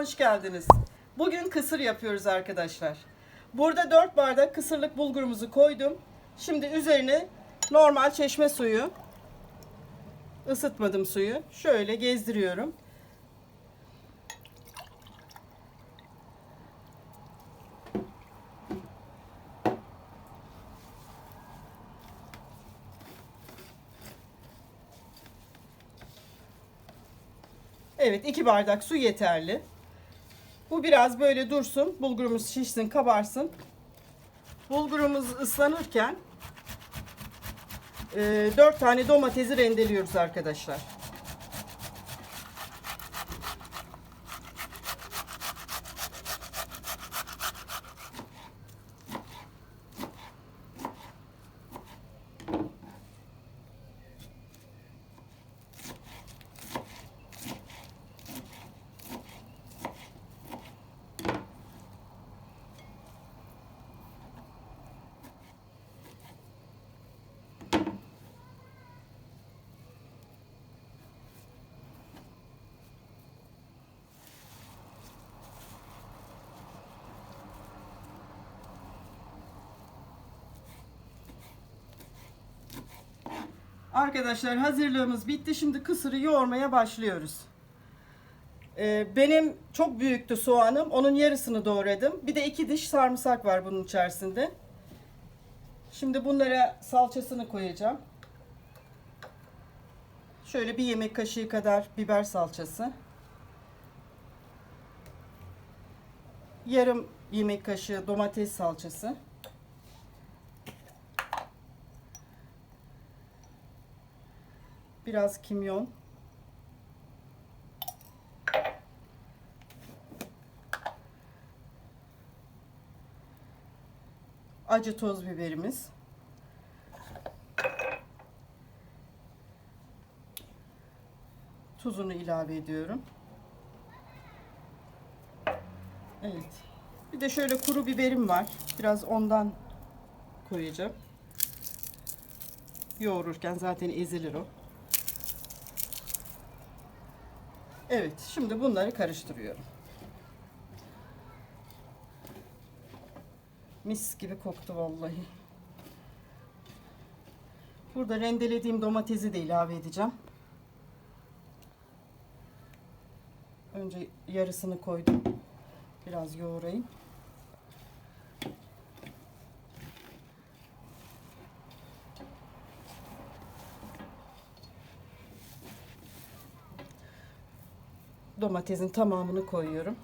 hoş geldiniz. Bugün kısır yapıyoruz arkadaşlar. Burada 4 bardak kısırlık bulgurumuzu koydum. Şimdi üzerine normal çeşme suyu, ısıtmadım suyu. Şöyle gezdiriyorum. Evet 2 bardak su yeterli. Bu biraz böyle dursun. Bulgurumuz şişsin, kabarsın. Bulgurumuz ıslanırken 4 tane domatesi rendeliyoruz arkadaşlar. Arkadaşlar hazırlığımız bitti. Şimdi kısırı yoğurmaya başlıyoruz. Ee, benim çok büyüktü soğanım. Onun yarısını doğradım. Bir de iki diş sarımsak var bunun içerisinde. Şimdi bunlara salçasını koyacağım. Şöyle bir yemek kaşığı kadar biber salçası. Yarım yemek kaşığı domates salçası. Biraz kimyon. Acı toz biberimiz. Tuzunu ilave ediyorum. Evet. Bir de şöyle kuru biberim var. Biraz ondan koyacağım. Yoğururken zaten ezilir o. Evet, şimdi bunları karıştırıyorum. Mis gibi koktu vallahi. Burada rendelediğim domatesi de ilave edeceğim. Önce yarısını koydum. Biraz yoğurayım. Domatesin tamamını koyuyorum.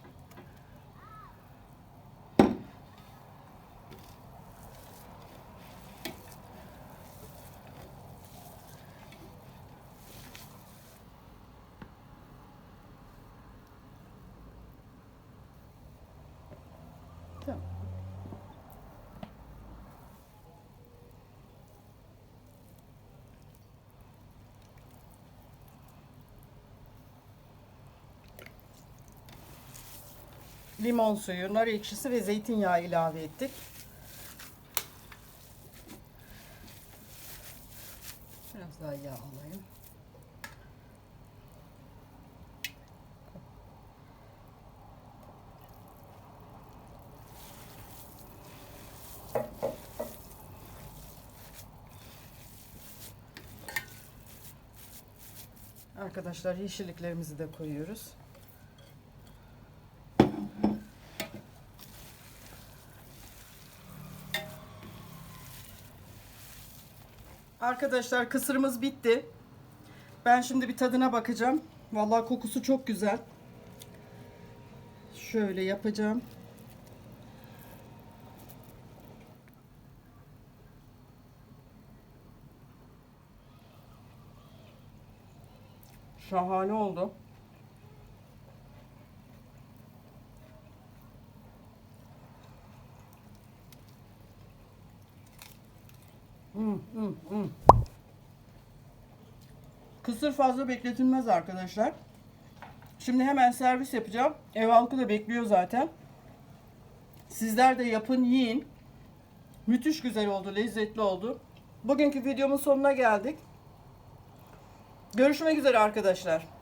Limon suyu, nar ekşisi ve zeytinyağı ilave ettik. Biraz daha yağ alayım. Arkadaşlar yeşilliklerimizi de koyuyoruz. Arkadaşlar kısırımız bitti. Ben şimdi bir tadına bakacağım. Vallahi kokusu çok güzel. Şöyle yapacağım. Şahane oldu. Kısır fazla bekletilmez arkadaşlar. Şimdi hemen servis yapacağım. Ev halkı da bekliyor zaten. Sizler de yapın, yiyin. Müthiş güzel oldu, lezzetli oldu. Bugünkü videomun sonuna geldik. Görüşmek üzere arkadaşlar.